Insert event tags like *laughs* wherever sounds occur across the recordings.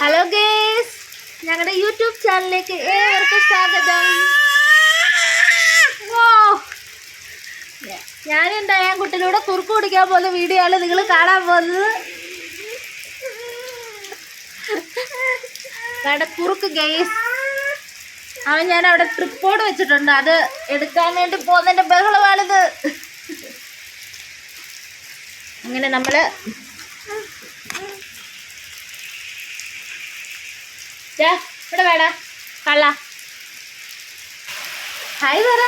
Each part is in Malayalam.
ഹലോ ഗേസ് ഞങ്ങളുടെ യൂട്യൂബ് ചാനലിലേക്ക് ഏവർക്കും സ്വാഗതം. ഓ ഞാൻ ഡയാൻ കുട്ടിലൂടെ കുറുക്ക് കുടിക്കാൻ പോകുന്ന വീഡിയോ ആണ് നിങ്ങൾ കാണാൻ പോകുന്നത്. വേണ്ട കുറുക്ക് ഗേസ് അവൻ ഞാൻ അവിടെ ട്രിപ്പോട് വെച്ചിട്ടുണ്ട്. അത് എടുക്കാൻ വേണ്ടി പോകുന്നതിന്റെ ബഹളമാണിത്. അങ്ങനെ നമ്മൾ ഇവിടെ വേട. കള്ള. ഹായ് പറ.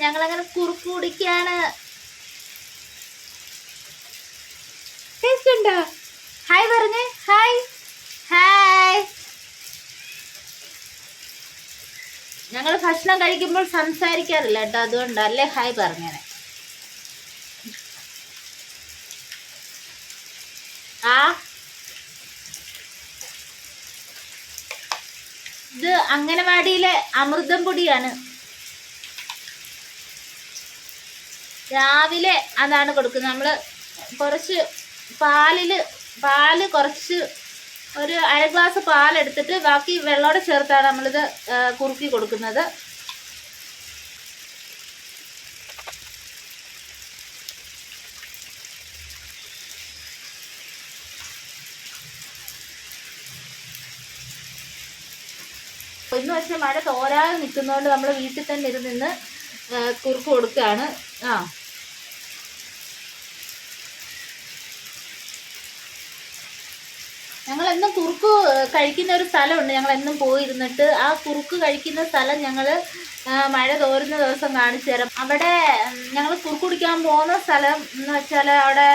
ഞങ്ങളങ്ങനെ കുറുക്ക് കുടിക്കാണ്. ടേസ്റ്റ് ഉണ്ടോ ഹായ് പറഞ്ഞേ ഹായ്. ഹായ്. ഞങ്ങൾ ഭക്ഷണം കഴിക്കുമ്പോൾ സംസാരിക്കാറില്ല കേട്ടോ അതുകൊണ്ടല്ലേ ഹായ് പറഞ്ഞേനെ. ആ? ഇത് അംഗനവാടിയിലെ അമൃതം പൊടിയാണ്. രാവിലെ അതാണ് കൊടുക്കുന്നത്. നമ്മൾ കുറച്ച് പാലിൽ പാൽ കുറച്ച് ഒരു അര ഗ്ലാസ് പാലെടുത്തിട്ട് ബാക്കി വെള്ളോടെ ചേർത്താണ് നമ്മളിത് കുറുക്കി കൊടുക്കുന്നത്. ഇന്ന് പക്ഷെ മഴ തോരാതെ നിൽക്കുന്നതുകൊണ്ട് നമ്മൾ വീട്ടിൽ തന്നെ ഇരുന്ന് നിന്ന് കുറുക്ക് കൊടുക്കുകയാണ് ആ. ഞങ്ങൾ എന്നും കുറുക്ക് കഴിക്കുന്ന ഒരു സ്ഥലമുണ്ട്. ഞങ്ങൾ എന്നും പോയിരുന്നിട്ട് ആ കുറുക്ക് കഴിക്കുന്ന സ്ഥലം ഞങ്ങൾ മഴ തോരുന്ന ദിവസം കാണിച്ചു തരാം. അവിടെ ഞങ്ങൾ കുറുക്ക് കുടിക്കാൻ പോകുന്ന സ്ഥലം എന്ന് വെച്ചാൽ അവിടെ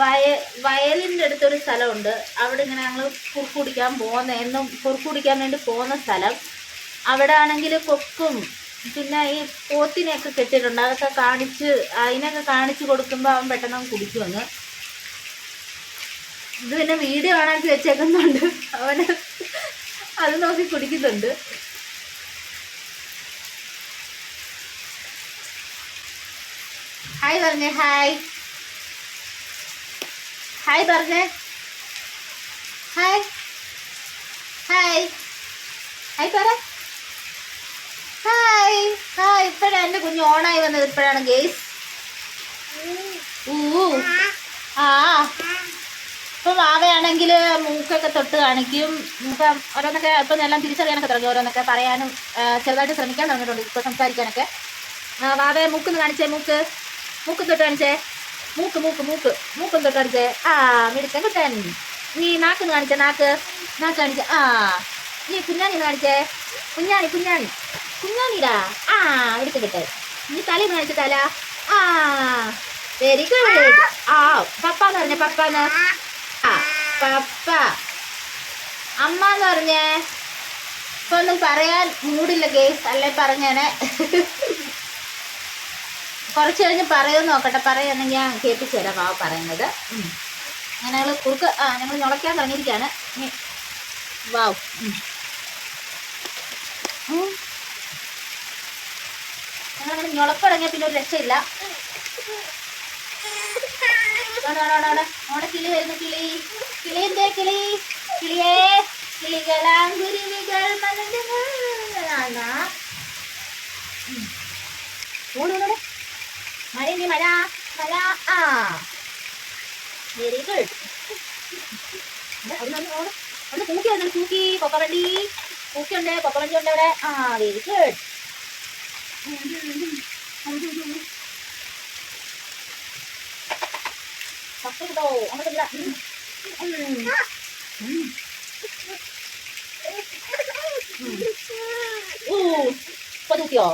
വയ വയലിന്റെ അടുത്തൊരു സ്ഥലമുണ്ട്. അവിടെ ഇങ്ങനെ ഞങ്ങൾ കുറുക്ക് കുടിക്കാൻ പോകുന്ന എന്നും കുറുക്ക് കുടിക്കാൻ വേണ്ടി പോകുന്ന സ്ഥലം. അവിടെ ആണെങ്കിൽ കൊക്കും പിന്നെ ഈ പോത്തിനെയൊക്കെ കെട്ടിയിട്ടുണ്ട്. അതൊക്കെ കാണിച്ച് അതിനൊക്കെ കാണിച്ച് കൊടുക്കുമ്പോൾ അവൻ പെട്ടെന്ന് കുടിക്കുമെന്ന് ഇത് പിന്നെ വീഡിയോ കാണാൻ വെച്ചേക്കുന്നുണ്ട്. അവന് അത് നോക്കി കുടിക്കുന്നുണ്ട്. ഹായ് പറഞ്ഞേ ഹായ് ഹായ് പറഞ്ഞേ ഹായ് ഹായ് ഹായ് പറ ഹായ് ഹായ് ഇപ്പോഴാണ് എന്റെ കുഞ്ഞ് ഓണായി വന്നത് ഇപ്പോഴാണ് ഗേസ് ഊ ആ. ഇപ്പം മാവയാണെങ്കിൽ മൂക്കൊക്കെ തൊട്ട് കാണിക്കും. ഇപ്പം ഓരോന്നൊക്കെ ഇപ്പം എല്ലാം തിരിച്ചറിയാനൊക്കെ തുടങ്ങി ഓരോന്നൊക്കെ പറയാനും ആ, ചെറുതായിട്ട് ശ്രമിക്കാൻ തുടങ്ങിയിട്ടുണ്ട് ഇപ്പോൾ സംസാരിക്കാനൊക്കെ. വാവയെ വാവേ മൂക്കൊന്ന് കാണിച്ചേ മൂക്ക്. മൂക്ക് തൊട്ട് കാണിച്ചേ. മൂക്ക് മൂക്ക് മൂക്ക്. മൂക്കൊന്ന് തൊട്ട് കാണിച്ചേ? ആ മിടുക്കൻ കുട്ടൻ. നീ നാക്കൊന്ന് കാണിച്ച നാക്ക്. നാക്ക് കാണിച്ച. ആ. നീ കുഞ്ഞാണി കാണിച്ചേ. കുഞ്ഞാണി കുഞ്ഞാണി. കുഞ്ഞാണിടാ. ആ മിടുക്കൻ കുട്ടൻ. നീ തല കാണിച്ച തല. ആ. വെരി ഗുഡ് ആ പപ്പ എന്ന് പറഞ്ഞ പപ്പ എന്ന് ആ പപ്പ. അമ്മ എന്ന് പറഞ്ഞേ. ഇപ്പൊ ഒന്നും പറയാൻ മൂടില്ല കേസ് അല്ലെ പറഞ്ഞേനെ? കുറച്ച് കഴിഞ്ഞ് പറയുമെന്ന് നോക്കട്ടെ. പറയുകയാണെങ്കിൽ ഞാൻ കേൾപ്പിച്ചു തരാം പാവ പറയുന്നത്. അങ്ങനെ ഞങ്ങൾ കുറുക്ക് ആ ഞങ്ങൾ ഞുളയ്ക്കാൻ തുടങ്ങിയിരിക്കുകയാണ് വാവ്. ഞങ്ങളങ്ങനെ ഞുളപ്പടങ്ങിയ പിന്നെ ഒരു രക്ഷയില്ല. അവിടെ, കിളി വരുന്നു കിളി. കിളി എന്തേ കിളി? കിളിയേ കിളികളാങ്കുരുവികൾ ഓടോടെ മഴ ഇനി മഴ മഴ ആ വെരി ഗുഡ് അവിടെ പൂക്കി വന്നു പൂക്കി കൊക്കവണ്ടി പൂക്കി ഉണ്ട് കൊക്കവണ്ടി ഉണ്ട് അവിടെ ആ വെരി ഗുഡ് പക്കോ അങ്ങോട്ടില്ല ഓ കൊതുക്കിയോ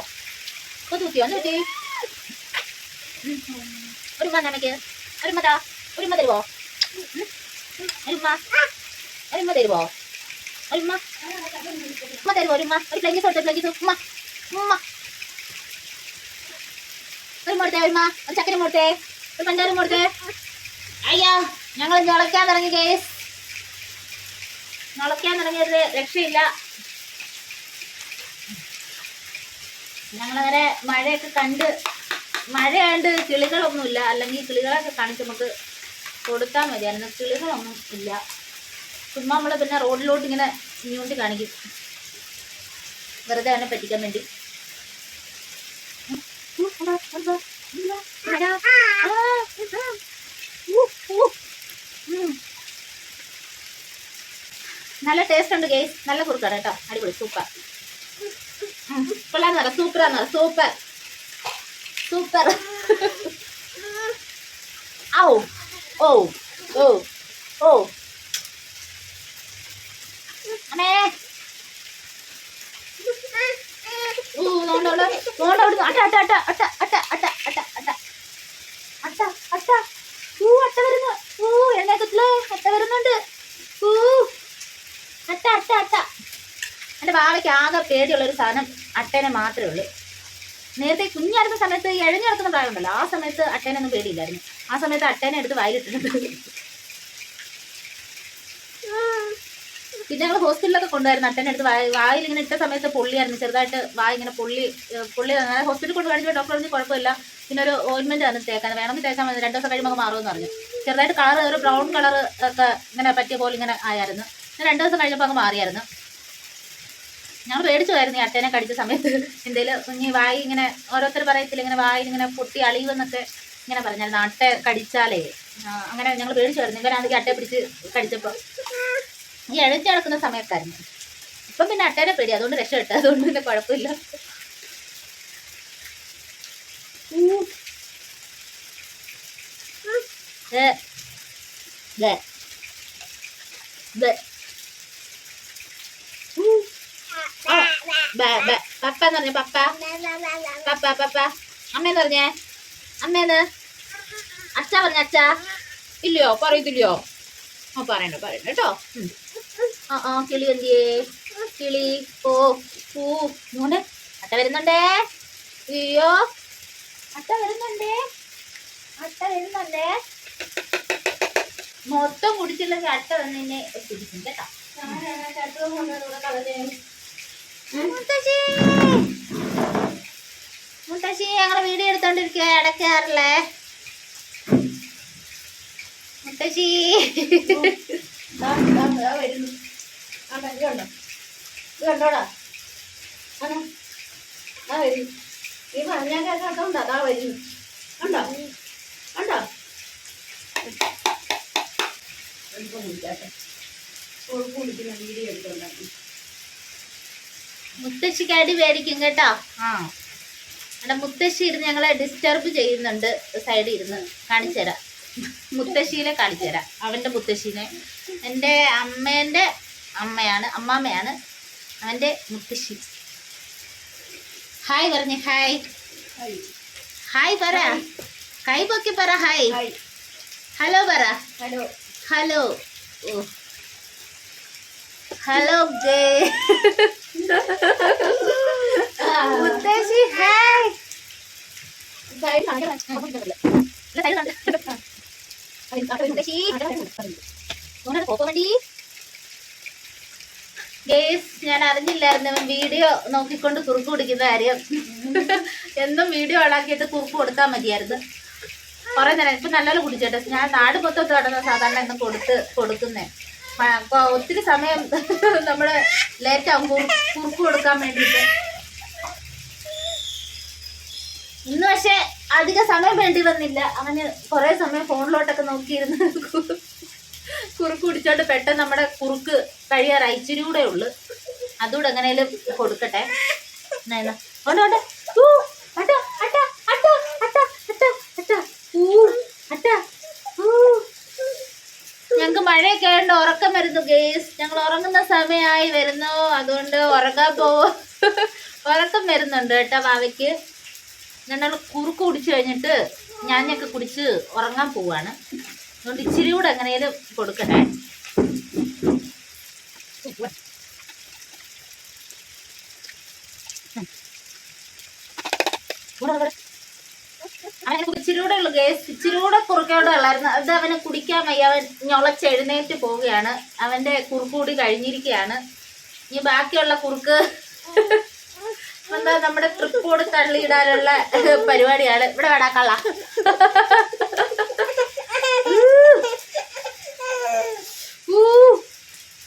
കൊതുക്കിയോ എന്നിട്ട് ഒരു ഉമ്മ നമുക്ക് ഒരു ഉമ്മ താ. ഒരു ഉമ്മ തരുവോ? ഒരു ഉമ്മ. ഒരു ഉമ്മ തരുവോ? ഒരു ഉമ്മ. തരുവോ? ഒരു ഉമ്മ. ഒരു ഉമ്മ. ഉമ്മ. ഒരു കൊടുത്തേ ഒരു ഉമ്മ. ഒരു ചക്കര കൊടുത്തേ. ഒരു പഞ്ചാരം കൊടുത്തേ. അയ്യോ ഞങ്ങൾ ഞളയ്ക്കാൻ തുടങ്ങി കേസ് ഞളയ്ക്കാൻ തുടങ്ങിയത് രക്ഷയില്ല. ഞങ്ങളങ്ങനെ മഴയൊക്കെ കണ്ട് മഴയാണ്ട് കിളികളൊന്നുമില്ല. അല്ലെങ്കിൽ കിളികളൊക്കെ കാണിച്ച് നമുക്ക് കൊടുത്താൽ മതിയായിരുന്നു കിളികളൊന്നും ഇല്ല. ചുമ്മാ നമ്മൾ പിന്നെ റോഡിലോട്ട് ഇങ്ങനെ ഞൂണ്ടി കാണിക്കും. വെറുതെ അവനെ പറ്റിക്കാൻ വേണ്ടി. നല്ല ടേസ്റ്റ് ഉണ്ട് ഗേസ് നല്ല കുറുക്കാണ് കേട്ടോ. അടിപൊളി. സൂപ്പർ കൊള്ളാന്ന് പറ. സൂപ്പറാന്ന് പറ. സൂപ്പർ സൂപ്പർ *laughs* ഔ ഓ ഓ ഓ അമ്മേ ഊ, നോണ്ട് നോണ്ട്. നോണ്ട് അവിടുന്ന്. അട്ട, അട്ട, അട്ട, അട്ട, അട്ട, അട്ട, അട്ട, അട്ട. അട്ട, അട്ട. ഊ, അട്ട വരുന്നു. ഊ, എഴുന്നേക്കത്തില്ലേ? അട്ട വരുന്നുണ്ട്. ഊ, അട്ട, അട്ട, അട്ട. എന്റെ ബാവയ്ക്ക് ആകെ പേടിയുള്ളൊരു സാധനം അട്ടേനെ മാത്രമേ ഉള്ളൂ നേരത്തെ കുഞ്ഞടുത്ത സമയത്ത് ഈ എഴഞ്ഞു പ്രായമുണ്ടല്ലോ ആ സമയത്ത് അട്ടേനൊന്നും പേടിയില്ലായിരുന്നു. ആ സമയത്ത് അട്ടേനെ എടുത്ത് വായിലിട്ടിട്ടുണ്ട്. പിന്നെ ഞങ്ങൾ ഹോസ്പിറ്റലിലൊക്കെ കൊണ്ടുവരുന്ന. അട്ടേനെ എടുത്ത് വായ വായിൽ ഇങ്ങനെ ഇട്ട സമയത്ത് പൊള്ളിയായിരുന്നു. ചെറുതായിട്ട് വായ ഇങ്ങനെ പൊള്ളി പൊള്ളി അങ്ങനെ ഹോസ്പിറ്റലിൽ കൊണ്ട് കാണിച്ചു ഡോക്ടർ പറഞ്ഞു കുഴപ്പമില്ല. പിന്നെ ഒരു ഓയിൻമെന്റ് ആണ് തേക്കാൻ. വേണമെങ്കിൽ തേച്ചാൽ മതി. രണ്ട് ദിവസം കഴിയുമ്പോൾ മാറുമെന്ന് പറഞ്ഞു. ചെറുതായിട്ട് കളർ ഒരു ബ്രൗൺ കളർ ഒക്കെ ഇങ്ങനെ പറ്റിയ പോലെ ഇങ്ങനെ ആയായിരുന്നു. രണ്ട് ദിവസം കഴിഞ്ഞപ്പോൾ അങ്ങ് മാറിയായിരുന്നു. ഞങ്ങൾ പേടിച്ചു പോയായിരുന്നു ഈ അട്ടേനെ കടിച്ച സമയത്ത്. എന്തേലും ഇനി വായി ഇങ്ങനെ ഓരോരുത്തർ പറയത്തില്ല ഇങ്ങനെ വായി ഇങ്ങനെ പൊട്ടി അളിയുമെന്നൊക്കെ ഇങ്ങനെ പറഞ്ഞാൽ നാട്ടെ കടിച്ചാലേ. അങ്ങനെ ഞങ്ങൾ പേടിച്ചായിരുന്നു ഇവരാണെങ്കിൽ അട്ടയെ പിടിച്ച് കടിച്ചപ്പോൾ ഈ എഴുതി നടക്കുന്ന സമയത്തായിരുന്നു. ഇപ്പം പിന്നെ അട്ടേനെ പേടി. അതുകൊണ്ട് രക്ഷപ്പെട്ടു. അതുകൊണ്ട് പിന്നെ കുഴപ്പമില്ല. ഊ. ദേ. ദേ. ദേ. ഊ. ആ. Bay, bay. പപ്പ എന്ന് പറഞ്ഞ പപ്പ. പപ്പ പപ്പ. അമ്മേന്ന് പറഞ്ഞേ? അമ്മേന്ന് അച്ഛ പറഞ്ഞ അച്ഛ. ഇല്ലയോ പറയത്തില്ലയോ? ആ പറയണ്ട പറയണ്ട കേട്ടോ. ആ ആ കിളി എന്തിയേ? കിളി ഓ പൂ മോനെ അട്ട വരുന്നുണ്ടേ? അയ്യോ. അട്ട വരുന്നുണ്ടേ? അട്ട വരുന്നുണ്ടേ? മൊത്തം കുടിച്ചില്ലെങ്കിൽ അട്ട വന്ന് എന്നെ പിടിക്കും കേട്ടോ. മുത്തശ്ശി മുത്തശ്ശി ഞങ്ങളെ വീഡിയോ എടുത്തോണ്ടിരിക്കുക ഇടയ്ക്കാറില്ലേ മുത്തശ്ശി വരുന്നു. കണ്ടോ? ഇത് കണ്ടോടാ? ആണോ? ദാ വരുന്നു. ഈ പറഞ്ഞാൽ കേൾക്കാത്തോണ്ടാ ദാ വരുന്നു. എളുപ്പം കുടിക്കാട്ടെ. കൊഴുപ്പ് കുടിക്കുന്ന വീഡിയോ എടുത്തോണ്ടാക്കി. മുത്തശ്ശിക്ക് അടി മേടിക്കും കേട്ടോ. ആ. എന്റെ മുത്തശ്ശി ഇരുന്ന് ഞങ്ങളെ ഡിസ്റ്റർബ് ചെയ്യുന്നുണ്ട്. സൈഡിൽ ഇരുന്ന് കാണിച്ചുതരാം മുത്തശ്ശീനെ കാണിച്ചുതരാം അവന്റെ മുത്തശ്ശീനെ. എന്റെ അമ്മേന്റെ അമ്മയാണ് അമ്മാമ്മയാണ് അവന്റെ മുത്തശ്ശി. ഹായ് പറഞ്ഞു ഹായ് ഹായ്. പറ. കൈ പൊക്കി പറ ഹായ്. ഹലോ പറ. ഹലോ. ഹലോ ഓ. ഹലോ മുത്തശ്ശി ഹായ് മുത്തശ്ശി വേണ്ടി. ഗേസ് ഞാൻ അറിഞ്ഞില്ലായിരുന്നു വീഡിയോ നോക്കിക്കൊണ്ട് കുറുക്ക് കുടിക്കുന്ന കാര്യം. എന്നും വീഡിയോ ആളാക്കിയിട്ട് കുറുക്ക് കൊടുത്താൽ മതിയായിരുന്നു. കുറെ നേരം ഇപ്പൊ നല്ലപോലെ കുടിച്ചേട്ടെ. ഞാൻ നാട് മൊത്തം സാധാരണ എന്നും കൊടുത്ത് കൊടുക്കുന്നേ. ഒത്തിരി സമയം *laughs* നമ്മൾ ലേറ്റ് ആകും കുറുക്കു കൊടുക്കാൻ വേണ്ടിയിട്ട്. ഇന്ന് പക്ഷെ അധിക സമയം വേണ്ടി വന്നില്ല. അങ്ങനെ കൊറേ സമയം ഫോണിലോട്ടൊക്കെ നോക്കിയിരുന്ന് *laughs* കുറുക്ക് കുടിച്ചോണ്ട് പെട്ടെന്ന് നമ്മുടെ കുറുക്ക് കഴിയാറായി. ഇച്ചിരി കൂടെ ഉള്ളു. അതുകൂടെ എങ്ങനെയാലും കൊടുക്കട്ടെ. ഉണ്ട്. ഊ. ഞങ്ങക്ക് മഴയൊക്കെ ആയതുകൊണ്ട് ഉറക്കം വരുന്നു ഗേസ് ഞങ്ങൾ ഉറങ്ങുന്ന സമയമായി വരുന്നു അതുകൊണ്ട് ഉറങ്ങാൻ പോവോ ഉറക്കം വരുന്നുണ്ട് കേട്ടോ ഭാവയ്ക്ക് ഞങ്ങൾ കുറുക്ക് കുടിച്ചു കഴിഞ്ഞിട്ട് ഞാൻ ഞാനൊക്കെ കുടിച്ച് ഉറങ്ങാൻ പോവാണ് അതുകൊണ്ട് ഇച്ചിരി കൂടെ എങ്ങനെയാലും കൊടുക്കട്ടെ ഇവിടെ. അവന് ഇച്ചിരി കൂടെ ഉള്ളു ഗേസ് ഇച്ചിരൂടെ കുറുക്കോടെ ഉള്ളായിരുന്നു. അത് അവന് കുടിക്കാൻ വയ്യ. അവൻ ഞൊളച്ചെഴുന്നേറ്റ് പോവുകയാണ്. അവന്റെ കുറുക്ക് കൂടി കഴിഞ്ഞിരിക്കുകയാണ്. ഇനി ബാക്കിയുള്ള കുറുക്ക് എന്താ നമ്മുടെ ട്രിപ്പ് കൂടി തള്ളിയിടാനുള്ള പരിപാടിയാണ്. ഇവിടെ വേടാക്കള്ള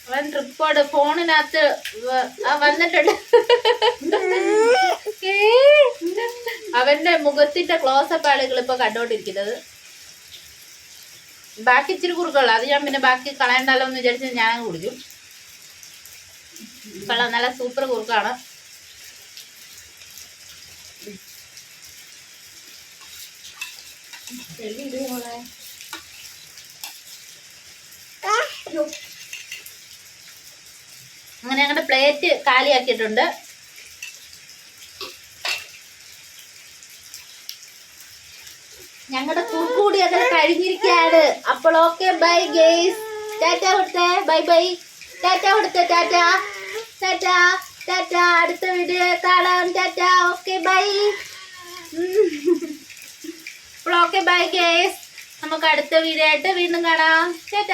അവൻ ട്രിപ്പോട് ഫോണിനകത്ത് വന്നിട്ടുണ്ട്. അവന്റെ മുഖത്തിന്റെ ക്ലോസപ്പ് ആളുകൾ ഇപ്പൊ കണ്ടോണ്ടിരിക്കുന്നത്. ബാക്കി ഇച്ചിരി കുറുക്കുള്ള. അത് ഞാൻ പിന്നെ ബാക്കി കളയണ്ടല്ലോ എന്ന് വിചാരിച്ച് ഞാൻ അങ്ങ് കുടിക്കും. കള നല്ല സൂപ്പർ കുറുക്കാണ്. അങ്ങനെ ഞങ്ങളുടെ പ്ലേറ്റ് കാലിയാക്കിയിട്ടുണ്ട്. ഞങ്ങളുടെ കൂടി അങ്ങനെ കഴിഞ്ഞിരിക്കുകയാണ് അപ്പോൾ ഓക്കെ ബൈ ഗേസ് ടാറ്റ കൊടുത്തേ. ബൈ ബൈ ടാറ്റ കൊടുത്തേ ടാറ്റ ടാറ്റ ടാറ്റ അടുത്ത വീഡിയോ കാണാം ടാറ്റ ഓക്കെ ബൈ അപ്പോൾ ഓക്കെ ബൈ ഗേസ് നമുക്ക് അടുത്ത വീഡിയോ ആയിട്ട് വീണ്ടും കാണാം. ടാറ്റ